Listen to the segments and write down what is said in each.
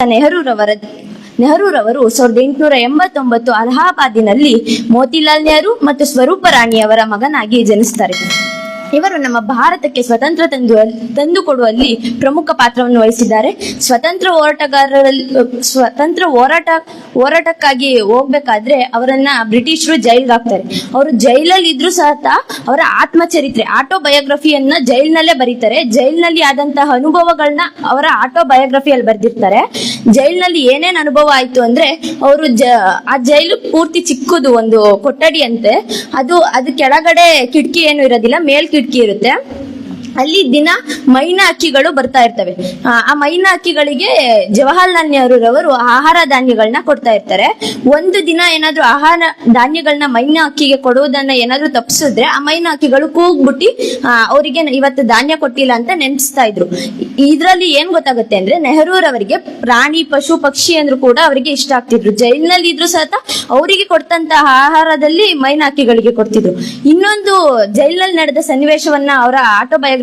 ನೆಹರೂರವರ ನೆಹರೂರವರು ಸಾವಿರದ ಎಂಟುನೂರ ಎಂಬತ್ತೊಂಬತ್ತು ಅಲಹಾಬಾದಿನಲ್ಲಿ ಮೋತಿಲಾಲ್ ನೆಹರು ಮತ್ತು ಸ್ವರೂಪ ರಾಣಿಯವರ ಮಗನಾಗಿ ಜನಿಸ್ತಾರೆ ಇವರು ನಮ್ಮ ಭಾರತಕ್ಕೆ ಸ್ವತಂತ್ರ ತಂದು, ತಂದುಕೊಡುವಲ್ಲಿ ಪ್ರಮುಖ ಪಾತ್ರವನ್ನು ವಹಿಸಿದ್ದಾರೆ. ಸ್ವತಂತ್ರ ಹೋರಾಟಗಾರರಲ್ಲಿ, ಸ್ವತಂತ್ರ ಹೋರಾಟ, ಹೋರಾಟಕ್ಕಾಗಿ ಹೋಗ್ಬೇಕಾದ್ರೆ ಅವರನ್ನ ಬ್ರಿಟಿಷರು ಜೈಲ್ಗೆ ಹಾಕ್ತಾರೆ ಅವರು ಜೈಲಲ್ಲಿ ಇದ್ರು ಸಹ ಅವರ ಆತ್ಮಚರಿತ್ರೆ ಆಟೋ ಬಯೋಗ್ರಫಿಯನ್ನ ಜೈಲ್ನಲ್ಲೇ ಬರೀತಾರೆ. ಜೈಲ್ನಲ್ಲಿ ಆದಂತಹ ಅನುಭವಗಳನ್ನ ಅವರ ಆಟೋ ಬಯೋಗ್ರಫಿಯಲ್ಲಿ ಬರೆದಿರ್ತಾರೆ. ಜೈಲ್ನಲ್ಲಿ ಏನೇನ್ ಅನುಭವ ಆಯ್ತು ಅಂದ್ರೆ ಅವರು ಜ, ಆ ಜೈಲು ಪೂರ್ತಿ ಚಿಕ್ಕದು ಒಂದು ಕೊಠಡಿಯಂತೆ. ಅದು ಅದು ಕೆಳಗಡೆ ಕಿಟಕಿ ಏನು ಇರೋದಿಲ್ಲ, ಮೇಲ್ ಕಿಟಕಿ ಇರುತ್ತೆ. ಅಲ್ಲಿ ದಿನ ಮೈನಾ ಅಕ್ಕಿಗಳು ಬರ್ತಾ ಇರ್ತವೆ. ಆ ಮೈನಾ ಅಕ್ಕಿಗಳಿಗೆ ಜವಾಹರ್ಲಾಲ್ ನೆಹರೂರವರು ಆಹಾರ ಧಾನ್ಯಗಳನ್ನ ಕೊಡ್ತಾ ಇರ್ತಾರೆ. ಒಂದು ದಿನ ಏನಾದ್ರೂ ಆಹಾರ ಧಾನ್ಯಗಳನ್ನ ಮೈನಾ ಅಕ್ಕಿಗೆ ಕೊಡುವುದನ್ನ ಏನಾದ್ರೂ ತಪ್ಪಿಸಿದ್ರೆ ಆ ಮೈನಾ ಅಕ್ಕಿಗಳು ಕೂಗ್ಬಿಟ್ಟಿ ಅವರಿಗೆ ಇವತ್ತು ಧಾನ್ಯ ಕೊಟ್ಟಿಲ್ಲ ಅಂತ ನೆನ್ಪಿಸ್ತಾ ಇದ್ರು. ಇದ್ರಲ್ಲಿ ಏನ್ ಗೊತ್ತಾಗುತ್ತೆ ಅಂದ್ರೆ ನೆಹರೂರವರಿಗೆ ಪ್ರಾಣಿ, ಪಶು, ಪಕ್ಷಿ ಅಂದ್ರೂ ಕೂಡ ಅವರಿಗೆ ಇಷ್ಟ ಆಗ್ತಿದ್ರು. ಜೈಲಿನಲ್ಲಿ ಇದ್ರು ಸಹ ಅವರಿಗೆ ಕೊಡ್ತಂತ ಆಹಾರದಲ್ಲಿ ಮೈನಾಕಿಗಳಿಗೆ ಕೊಡ್ತಿದ್ರು. ಇನ್ನೊಂದು ಜೈಲಿನಲ್ಲಿ ನಡೆದ ಸನ್ನಿವೇಶವನ್ನ ಅವರ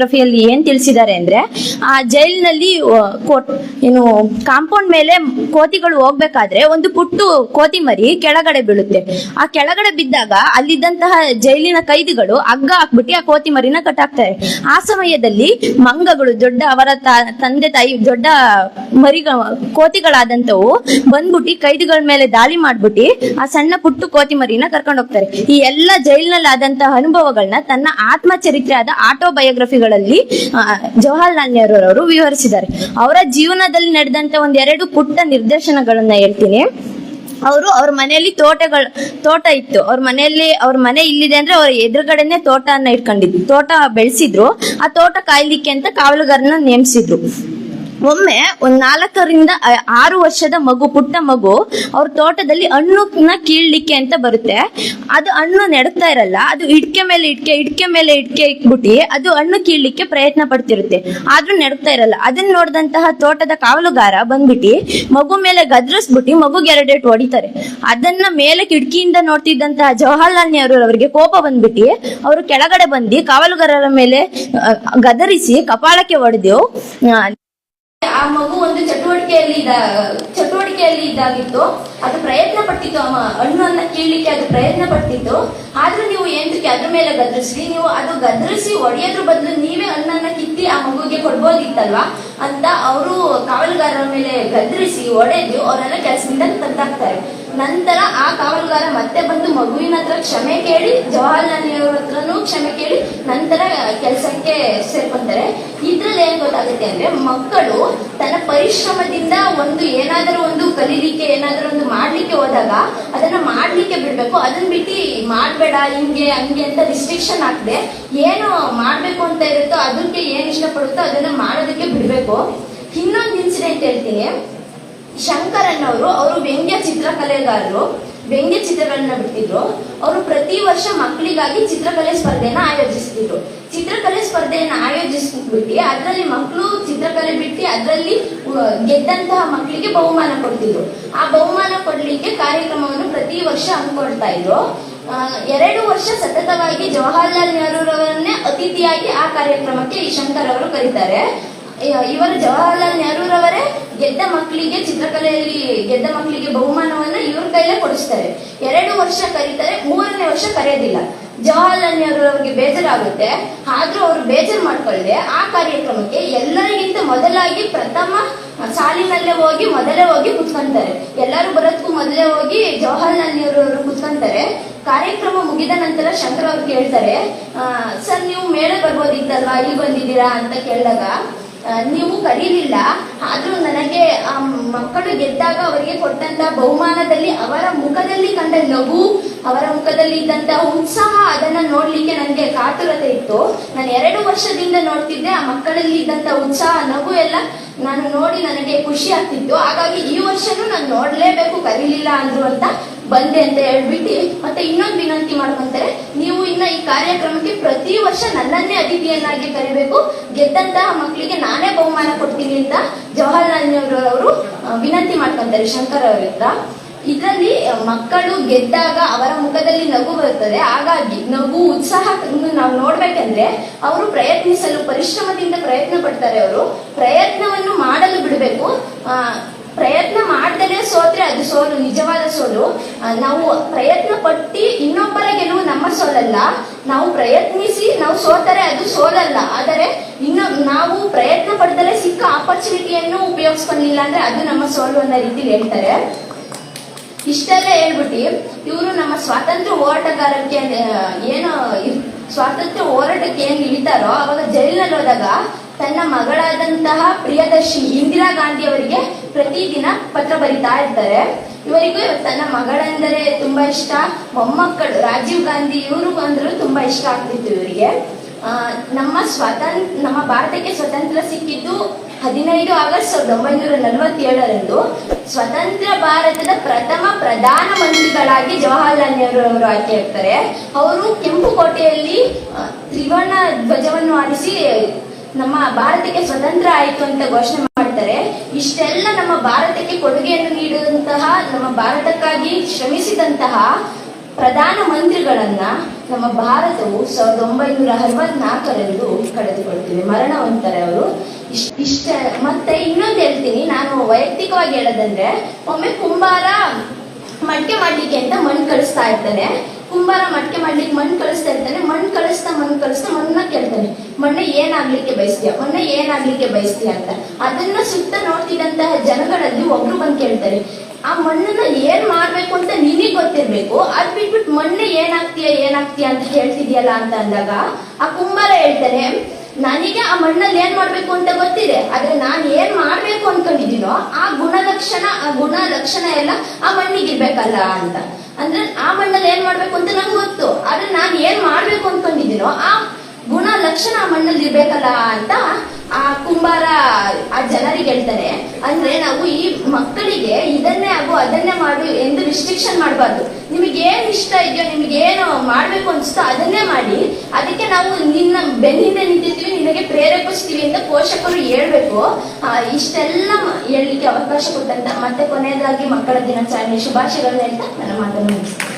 ಆಟೋಬಯೋಗ್ರಫಿಯಲ್ಲಿ ಏನ್ ತಿಳಿಸಿದ್ದಾರೆ ಅಂದ್ರೆ, ಆ ಜೈಲ್ನಲ್ಲಿ ಏನು, ಕಾಂಪೌಂಡ್ ಮೇಲೆ ಕೋತಿಗಳು ಹೋಗ್ಬೇಕಾದ್ರೆ ಒಂದು ಪುಟ್ಟು ಕೋತಿ ಮರಿ ಕೆಳಗಡೆ ಬೀಳುತ್ತೆ. ಆ ಕೆಳಗಡೆ ಬಿದ್ದಾಗ ಅಲ್ಲಿದ್ದಂತಹ ಜೈಲಿನ ಕೈದಿಗಳು ಹಗ್ಗ ಹಾಕ್ಬಿಟ್ಟು ಆ ಕೋತಿ ಮರಿನ ಕಟ್ಟಾಕ್ತಾರೆ. ಆ ಸಮಯದಲ್ಲಿ ಮಂಗಗಳು, ದೊಡ್ಡ ಅವರ ತಂದೆ ತಾಯಿ, ದೊಡ್ಡ ಮರಿಗ ಕೋತಿಗಳಾದಂತವು ಬಂದ್ಬಿಟ್ಟು ಕೈದಿಗಳ ಮೇಲೆ ದಾಳಿ ಮಾಡ್ಬಿಟ್ಟು ಆ ಸಣ್ಣ ಪುಟ್ಟು ಕೋತಿ ಮರಿನ ಕರ್ಕೊಂಡು ಹೋಗ್ತಾರೆ ಈ ಎಲ್ಲ ಜೈಲಿನಲ್ಲಿ ಆದಂತಹ ಅನುಭವಗಳನ್ನ ತನ್ನ ಆತ್ಮಚರಿತ್ರೆ ಆದ ಆಟೋಬಯೋಗ್ರಫಿಗಳಲ್ಲಿ ಜವಾಹರ್ಲಾಲ್ ನೆಹರು ಅವರು ವಿವರಿಸಿದ್ದಾರೆ. ಅವರ ಜೀವನದಲ್ಲಿ ನಡೆದಂತ ಒಂದ್ ಎರಡು ಪುಟ್ಟ ನಿರ್ದೇಶನಗಳನ್ನ ಹೇಳ್ತೀನಿ. ಅವರು ಅವ್ರ ಮನೆಯಲ್ಲಿ ತೋಟಗಳು, ತೋಟ ಇತ್ತು. ಅವ್ರ ಮನೆಯಲ್ಲಿ, ಅವ್ರ ಮನೆ ಇಲ್ಲಿದೆ ಅಂದ್ರೆ ಅವ್ರ ಎದುರುಗಡೆನೆ ತೋಟನ ಇಟ್ಕೊಂಡಿದ್ರು ತೋಟ ಬೆಳೆಸಿದ್ರು. ಆ ತೋಟ ಕಾಯ್ಲಿಕ್ಕೆ ಅಂತ ಕಾವಲುಗಾರನ ನೇಮಿಸಿದ್ರು. ಒಮ್ಮೆ ಒಂದ್ ನಾಲ್ಕರಿಂದ ಆರು ವರ್ಷದ ಮಗು, ಪುಟ್ಟ ಮಗು, ಅವ್ರ ತೋಟದಲ್ಲಿ ಹಣ್ಣುನ ಕೀಳ್ಲಿಕ್ಕೆ ಅಂತ ಬರುತ್ತೆ. ಅದು ಹಣ್ಣು ನೆಡ್ತಾ ಇರಲ್ಲ, ಅದು ಇಟ್ಕೆ ಮೇಲೆ ಇಟ್ಕೆ ಇಟ್ಕೆ ಮೇಲೆ ಇಟ್ಕೆ ಇಟ್ಬಿಟ್ಟು ಅದು ಹಣ್ಣು ಕೀಳ್ಲಿಕ್ಕೆ ಪ್ರಯತ್ನ ಪಡ್ತಿರುತ್ತೆ. ಆದ್ರೂ ನೆಡ್ತಾ ಇರಲ್ಲ. ಅದನ್ನ ನೋಡಿದಂತಹ ತೋಟದ ಕಾವಲುಗಾರ ಬಂದ್ಬಿಟ್ಟು ಮಗು ಮೇಲೆ ಗದ್ರಿಸ್ಬಿಟ್ಟು ಮಗುಗೆ ಎರಡೆಟ್ ಹೊಡಿತಾರೆ. ಅದನ್ನ ಮೇಲೆ ಕಿಟಕಿಯಿಂದ ನೋಡ್ತಿದ್ದಂತಹ ಜವಾಹರ್ಲಾಲ್ ನೆಹರು ಅವರಿಗೆ ಕೋಪ ಬಂದ್ಬಿಟ್ಟು ಅವರು ಕೆಳಗಡೆ ಬಂದು ಕಾವಲುಗಾರರ ಮೇಲೆ ಗದರಿಸಿ, ಕಪಾಳಕ್ಕೆ ಹೊಡೆದು ಆ ಮಗು ಒಂದು ಚಟುವಟಿಕೆಯಲ್ಲಿ ಚಟುವಟಿಕೆಯಲ್ಲಿ ಇದ್ದಾಗಿತ್ತು ಅದು ಪ್ರಯತ್ನ ಪಟ್ಟಿತ್ತು. ಅಮ್ಮ ಹಣ್ಣನ್ನ ಕೀಳಲಿಕ್ಕೆ ಅದು ಪ್ರಯತ್ನ ಪಟ್ಟಿತ್ತು. ಆದ್ರೂ ನೀವು ಏನಕ್ಕೆ ಅದ್ರ ಮೇಲೆ ಗದರಿಸಿ ನೀವು ಅದು ಗದರಿಸಿ ಒಡೆಯೋದ್ರ ಬದಲು ನೀವೇ ಹಣ್ಣನ್ನ ಕಿತ್ತಿ ಆ ಮಗುಗೆ ಕೊಡ್ಬೋದಿತ್ತಲ್ವಾ? ಅಂತ ಅವರು ಕಾವಲುಗಾರರ ಮೇಲೆ ಗದರಿಸಿ, ಒಡೆದು ಅವರೆಲ್ಲ ಕೆಲಸದಿಂದ ತಂದಾಕ್ತಾರೆ. ನಂತರ ಆ ಕಾವಲುಗಾರ ಮತ್ತೆ ಬಂದು ಮಗುವಿನ ಹತ್ರ ಕ್ಷಮೆ ಕೇಳಿ ಜವಾಹರ್ಲಾಲ್ ನೆಹರು ಹತ್ರನೂ ಕ್ಷಮೆ ಕೇಳಿ, ನಂತರ ಕೆಲಸಕ್ಕೆ ಸೇರ್ಕೊಂತಾರೆ. ಇದ್ರಲ್ಲಿ ಏನ್ ಗೊತ್ತಾಗುತ್ತೆ ಅಂದ್ರೆ ಮಕ್ಕಳು ಪರಿಶ್ರಮದಿಂದ ಒಂದು ಏನಾದರೂ ಒಂದು ಕಲೀಲಿಕ್ಕೆ ಏನಾದರೂ ಒಂದು ಮಾಡ್ಲಿಕ್ಕೆ ಹೋದಾಗ ಅದನ್ನ ಮಾಡ್ಲಿಕ್ಕೆ ಬಿಡ್ಬೇಕು. ಅದನ್ನ ಬಿಟ್ಟು ಮಾಡ್ಬೇಡ, ಹಿಂಗೆ, ಹಂಗೆ ಅಂತ ರಿಸ್ಟ್ರಿಕ್ಷನ್ ಹಾಕದೆ ಏನು ಮಾಡ್ಬೇಕು ಅಂತ ಇರುತ್ತೋ ಅದಕ್ಕೆ ಏನ್ ಇಷ್ಟಪಡುತ್ತೋ ಅದನ್ನ ಮಾಡೋದಕ್ಕೆ ಬಿಡ್ಬೇಕು. ಇನ್ನೊಂದು ಇನ್ಸಿಡೆಂಟ್ ಹೇಳ್ತೀನಿ. ಶಂಕರನ್ ಅವರು ಅವರು ವ್ಯಂಗ್ಯ ಚಿತ್ರಕಲೆಗಾರರು, ವ್ಯಂಗ್ಯ ಚಿತ್ರಗಳನ್ನ ಬಿಟ್ಟಿದ್ರು ಅವರು ಪ್ರತಿ ವರ್ಷ ಮಕ್ಕಳಿಗಾಗಿ ಚಿತ್ರಕಲೆ ಸ್ಪರ್ಧೆನ ಆಯೋಜಿಸ್ತಿದ್ರು. ಚಿತ್ರಕಲೆ ಸ್ಪರ್ಧೆಯನ್ನು ಆಯೋಜಿಸ್ಬಿಟ್ಟು ಅದರಲ್ಲಿ ಮಕ್ಕಳು ಚಿತ್ರಕಲೆ ಬಿಟ್ಟು ಅದರಲ್ಲಿ ಗೆದ್ದಂತಹ ಮಕ್ಕಳಿಗೆ ಬಹುಮಾನ ಕೊಡ್ತಿದ್ರು. ಆ ಬಹುಮಾನ ಕೊಡ್ಲಿಕ್ಕೆ ಕಾರ್ಯಕ್ರಮವನ್ನು ಪ್ರತಿ ವರ್ಷ ಹಮ್ಮಿಕೊಳ್ತಾ ಇದ್ರು. ಎರಡು ವರ್ಷ ಸತತವಾಗಿ ಜವಾಹರ್ಲಾಲ್ ನೆಹರೂರವರನ್ನೇ ಅತಿಥಿಯಾಗಿ ಆ ಕಾರ್ಯಕ್ರಮಕ್ಕೆ ಈ ಶಂಕರ್ ಅವರು ಕರೀತಾರೆ. ಇವರು ಜವಾಹರ್ಲಾಲ್ ನೆಹರೂರವರೇ ಗೆದ್ದ ಮಕ್ಕಳಿಗೆ ಚಿತ್ರಕಲೆಯಲ್ಲಿ ಗೆದ್ದ ಮಕ್ಕಳಿಗೆ ಬಹುಮಾನವನ್ನ ಇವ್ರ ಕೈಲೇ ಕೊಡಿಸ್ತಾರೆ. ಎರಡು ವರ್ಷ ಕರೀತಾರೆ, ಮೂರನೇ ವರ್ಷ ಕರೆಯೋದಿಲ್ಲ ಜವಾಹರ್ಲಾಲ್ ನೆಹರು ಅವರಿಗೆ ಬೇಜಾರಾಗುತ್ತೆ. ಆದ್ರೂ ಅವರು ಬೇಜಾರು ಮಾಡ್ಕೊಳ್ಳದೆ ಆ ಕಾರ್ಯಕ್ರಮಕ್ಕೆ ಎಲ್ಲರಿಗಿಂತ ಮೊದಲಾಗಿ ಪ್ರಥಮ ಸಾಲಿನಲ್ಲೇ ಹೋಗಿ ಮೊದಲೇ ಹೋಗಿ ಕುತ್ಕೊಂತಾರೆ. ಎಲ್ಲರೂ ಬರೋದಕ್ಕೂ ಮೊದಲೇ ಹೋಗಿ ಜವಾಹರ್ಲಾಲ್ ನೆಹರು ಕುತ್ಕೊಂತಾರೆ. ಕಾರ್ಯಕ್ರಮ ಮುಗಿದ ನಂತರ ಶಂಕರ್ ಅವ್ರು ಕೇಳ್ತಾರೆ ಸರ್, ನೀವು ಮೇಲೆ ಬರ್ಬೋದಿತ್ತಲ್ವಾ? ಇಲ್ಲಿ ಬಂದಿದ್ದೀರಾ? ಅಂತ ಕೇಳಿದಾಗ ನೀವು ಕರೀಲಿಲ್ಲ. ಆದ್ರೂ ನನಗೆ ಆ ಮಕ್ಕಳು ಗೆದ್ದಾಗ ಅವರಿಗೆ ಕೊಟ್ಟಂತ ಬಹುಮಾನದಲ್ಲಿ ಅವರ ಮುಖದಲ್ಲಿ ಕಂಡ ನಗು, ಅವರ ಮುಖದಲ್ಲಿ ಇದ್ದಂತ ಉತ್ಸಾಹ ಅದನ್ನ ನೋಡ್ಲಿಕ್ಕೆ ನನಗೆ ಕಾತುರತೆ ಇತ್ತು. ನಾನು ಎರಡು ವರ್ಷದಿಂದ ನೋಡ್ತಿದ್ದೆ, ಆ ಮಕ್ಕಳಲ್ಲಿ ಇದ್ದಂತ ಉತ್ಸಾಹ, ನಗು ಎಲ್ಲ ನಾನು ನೋಡಿ ನನಗೆ ಖುಷಿ ಆಗ್ತಿತ್ತು. ಹಾಗಾಗಿ ಈ ವರ್ಷನೂ ನಾನು ನೋಡ್ಲೇಬೇಕು, ಕರೀಲಿಲ್ಲ ಅಂದ್ರು ಅಂತ ಬಂದೆ ಅಂತ ಹೇಳ್ಬಿಟ್ಟು ಮತ್ತೆ ಇನ್ನೊಂದು ವಿನಂತಿ ಮಾಡ್ಕೊಂತಾರೆ, ನೀವು ಇನ್ನ ಈ ಕಾರ್ಯಕ್ರಮಕ್ಕೆ ಪ್ರತಿ ವರ್ಷ ನನ್ನನ್ನೇ ಅತಿಥಿಯನ್ನಾಗಿ ಕರಿಬೇಕು. ಗೆದ್ದಂತಹ ಮಕ್ಕಳಿಗೆ ನಾನೇ ಬಹುಮಾನ ಕೊಡ್ತೀನಿ ಅಂತ ಜವಾಹರ್ಲಾಲ್ ನೆಹರು ಅವರು ವಿನಂತಿ ಮಾಡ್ಕೊಂತಾರೆ ಶಂಕರ್ ಅವ್ರ ಇದರಲ್ಲಿ ಮಕ್ಕಳು ಗೆದ್ದಾಗ ಅವರ ಮುಖದಲ್ಲಿ ನಗು ಬರುತ್ತದೆ. ಹಾಗಾಗಿ ನಗು, ಉತ್ಸಾಹ ನಾವು ನೋಡ್ಬೇಕಂದ್ರೆ ಅವರು ಪ್ರಯತ್ನಿಸಲು, ಪರಿಶ್ರಮದಿಂದ ಪ್ರಯತ್ನ ಪಡ್ತಾರೆ ಅವರು. ಪ್ರಯತ್ನವನ್ನು ಮಾಡಲು ಬಿಡಬೇಕು. ಪ್ರಯತ್ನ ಮಾಡ್ದಲೇ ಸೋತ್ರೆ ಅದು ಸೋಲು, ನಿಜವಾದ ಸೋಲು. ನಾವು ಪ್ರಯತ್ನ ಪಟ್ಟಿ ಇನ್ನೊಬ್ಬರ ಗೆಲುವು ನಮ್ಮ ಸೋಲಲ್ಲ. ನಾವು ಪ್ರಯತ್ನಿಸಿ, ನಾವು ಸೋತರೆ ಅದು ಸೋಲಲ್ಲ. ಆದರೆ ಇನ್ನೊ ನಾವು ಪ್ರಯತ್ನ ಪಡ್ದಲೇ ಸಿಕ್ಕ ಆಪರ್ಚುನಿಟಿಯನ್ನು ಉಪಯೋಗಿಸ್ಕೊಂಡಿಲ್ಲ ಅಂದ್ರೆ ಅದು ನಮ್ಮ ಸೋಲು ಅನ್ನೋ ರೀತಿಲಿ ಹೇಳ್ತಾರೆ. ಇಷ್ಟೆಲ್ಲ ಹೇಳ್ಬಿಟ್ಟು ಇವರು ನಮ್ಮ ಸ್ವಾತಂತ್ರ್ಯ ಹೋರಾಟಗಾರಕ್ಕೆ ಏನು ಸ್ವಾತಂತ್ರ್ಯ ಹೋರಾಟಕ್ಕೆ ಏನ್ ಇಳಿತಾರೋ ಅವಾಗ ಜೈಲಿನಲ್ಲಿ ಹೋದಾಗ ತನ್ನ ಮಗಳಾದಂತಹ ಪ್ರಿಯದರ್ಶಿ ಇಂದಿರಾ ಗಾಂಧಿ ಅವರಿಗೆ ಪ್ರತಿದಿನ ಪತ್ರ ಬರಿತಾ ಇರ್ತಾರೆ. ಇವರಿಗೂ ತನ್ನ ಮಗಳೆಂದರೆ ತುಂಬಾ ಇಷ್ಟ. ಮೊಮ್ಮಕ್ಕಳು, ರಾಜೀವ್ ಗಾಂಧಿ ಇವರು ಅಂದ್ರು ತುಂಬಾ ಇಷ್ಟ ಆಗ್ತಿತ್ತು ಇವರಿಗೆ. ನಮ್ಮ ಸ್ವಾತಂತ್ರ್ಯ ನಮ್ಮ ಭಾರತಕ್ಕೆ ಸ್ವತಂತ್ರ ಸಿಕ್ಕಿದ್ದು ಹದಿನೈದು ಆಗಸ್ಟ್ ಸಾವಿರದ ಒಂಬೈನೂರ ನಲವತ್ತೇಳರಂದು. ಸ್ವತಂತ್ರ ಭಾರತದ ಪ್ರಥಮ ಪ್ರಧಾನ ಮಂತ್ರಿಗಳಾಗಿ ಜವಾಹರ್ಲಾಲ್ ನೆಹರು ಅವರು ಆಯ್ಕೆ ಇರ್ತಾರೆ ಅವರು ಕೆಂಪು ಕೋಟೆಯಲ್ಲಿ ತ್ರಿವರ್ಣ ಧ್ವಜವನ್ನು ಆರಿಸಿ ನಮ್ಮ ಭಾರತಕ್ಕೆ ಸ್ವತಂತ್ರ ಆಯಿತು ಅಂತ ಘೋಷಣೆ ಮಾಡ್ತಾರೆ ಇಷ್ಟೆಲ್ಲ ನಮ್ಮ ಭಾರತಕ್ಕೆ ಕೊಡುಗೆಯನ್ನು ನೀಡಿದಂತಹ, ನಮ್ಮ ಭಾರತಕ್ಕಾಗಿ ಶ್ರಮಿಸಿದಂತಹ ಪ್ರಧಾನ ಮಂತ್ರಿಗಳನ್ನ ನಮ್ಮ ಭಾರತವು ಸಾವಿರದ ಒಂಬೈನೂರ ಅರವತ್ನಾಲ್ಕರಂದು ಕಳೆದುಕೊಳ್ತೀವಿ. ಮರಣ ಹೊಂದ್ತಾರೆ ಅವರು ಇಷ್ಟ ಇಷ್ಟ, ಮತ್ತೆ ಇನ್ನೊಂದು ಹೇಳ್ತೀನಿ. ನಾನು ವೈಯಕ್ತಿಕವಾಗಿ ಹೇಳೋದಂದ್ರೆ, ಒಮ್ಮೆ ಕುಂಬಾರ ಮಡಿಕೆ ಮಾಡ್ಲಿಕ್ಕೆ ಅಂತ ಮಣ್ಣು ಕಳಿಸ್ತಾ ಇರ್ತಾನೆ. ಕುಂಬಾರ ಮಟ್ಕೆ ಮಾಡ್ಲಿಕ್ಕೆ ಮಣ್ಣು ಕಳಿಸ್ತಾ ಇರ್ತಾನೆ, ಮಣ್ಣು ಕಳಿಸ್ತಾ ಮಣ್ಣು ಕಳಿಸ್ತಾ ಮಣ್ಣ ಕೇಳ್ತಾನೆ. ಮಣ್ಣ ಏನಾಗ್ಲಿಕ್ಕೆ ಬಯಸ್ತೀಯ? ಮಣ್ಣ ಏನಾಗ್ಲಿಕ್ಕೆ ಬಯಸ್ತೀಯ ಅಂತ. ಅದನ್ನ ಸುತ್ತ ನೋಡ್ತಿದ್ದಂತಹ ಜನಗಳಲ್ಲಿ ಒಬ್ರು ಬಂದು ಕೇಳ್ತಾರೆ, ಆ ಮಣ್ಣನ್ನ ಏನ್ ಮಾಡ್ಬೇಕು ಅಂತ ನಿನಗ್ ಗೊತ್ತಿರ್ಬೇಕು, ಅದ್ ಬಿಟ್ಬಿಟ್ಟು ಮಣ್ಣೆ ಏನಾಗ್ತೀಯ ಏನಾಗ್ತೀಯ ಅಂತ ಹೇಳ್ತಿದ್ಯಲ್ಲ ಅಂತ ಅಂದಾಗ ಆ ಕುಂಬಾರ ಹೇಳ್ತಾನೆ, ನನಗೆ ಆ ಮಣ್ಣಲ್ಲಿ ಏನ್ ಮಾಡ್ಬೇಕು ಅಂತ ಗೊತ್ತಿದೆ, ಆದ್ರೆ ನಾನು ಏನ್ ಮಾಡ್ಬೇಕು ಅನ್ಕೊಂಡಿದ್ದೀನೋ ಆ ಗುಣಲಕ್ಷಣ, ಆ ಗುಣ ಲಕ್ಷಣ ಎಲ್ಲ ಆ ಮಣ್ಣಿಗೆ ಇರ್ಬೇಕಲ್ಲ ಅಂತ. ಅಂದ್ರೆ ಆ ಮಣ್ಣಲ್ಲಿ ಏನ್ ಮಾಡ್ಬೇಕು ಅಂತ ನಂಗೆ ಗೊತ್ತು. ಆದ್ರೆ ನಾನು ಏನ್ ಮಾಡ್ಬೇಕು ಅನ್ಕೊಂಡಿದ್ದೀನೋ ಆ ಗುಣ ಲಕ್ಷಣ ಆ ಮಣ್ಣಲ್ಲಿ ಇರ್ಬೇಕಲ್ಲ ಅಂತ ಆ ಕುಂಬಾರ, ಆ ಜನರಿಗೆ ಹೇಳ್ತಾರೆ. ಅಂದ್ರೆ ನಾವು ಈ ಮಕ್ಕಳಿಗೆ ಇದನ್ನೇ ಆಗು, ಅದನ್ನೇ ಮಾಡು ಎಂದು ರಿಸ್ಟ್ರಿಕ್ಷನ್ ಮಾಡಬಾರ್ದು. ನಿಮಗೆ ಏನ್ ಇಷ್ಟ ಇದೆಯೋ, ನಿಮ್ಗೆ ಏನು ಮಾಡ್ಬೇಕು ಅನ್ಸುತ್ತೋ ಅದನ್ನೇ ಮಾಡಿ. ಅದಕ್ಕೆ ನಾವು ನಿನ್ನ ಬೆನ್ನಿಂದ ನಿಂತಿರ್ತೀವಿ ನಿನಗೆ ಪ್ರೇರೇಪಿಸ್ತೀವಿ ಅಂತ ಪೋಷಕರು ಹೇಳ್ಬೇಕು. ಇಷ್ಟೆಲ್ಲ ಹೇಳ್ಲಿಕ್ಕೆ ಅವಕಾಶ ಕೊಟ್ಟಂತ ಮತ್ತೆ ಕೊನೆಯದಾಗಿ ಮಕ್ಕಳ ದಿನಾಚರಣೆ ಶುಭಾಶಯಗಳನ್ನ ಹೇಳ್ತಾ ನನ್ನ ಮಾತನ್ನು ಮುಗಿಸ್ತೀನಿ.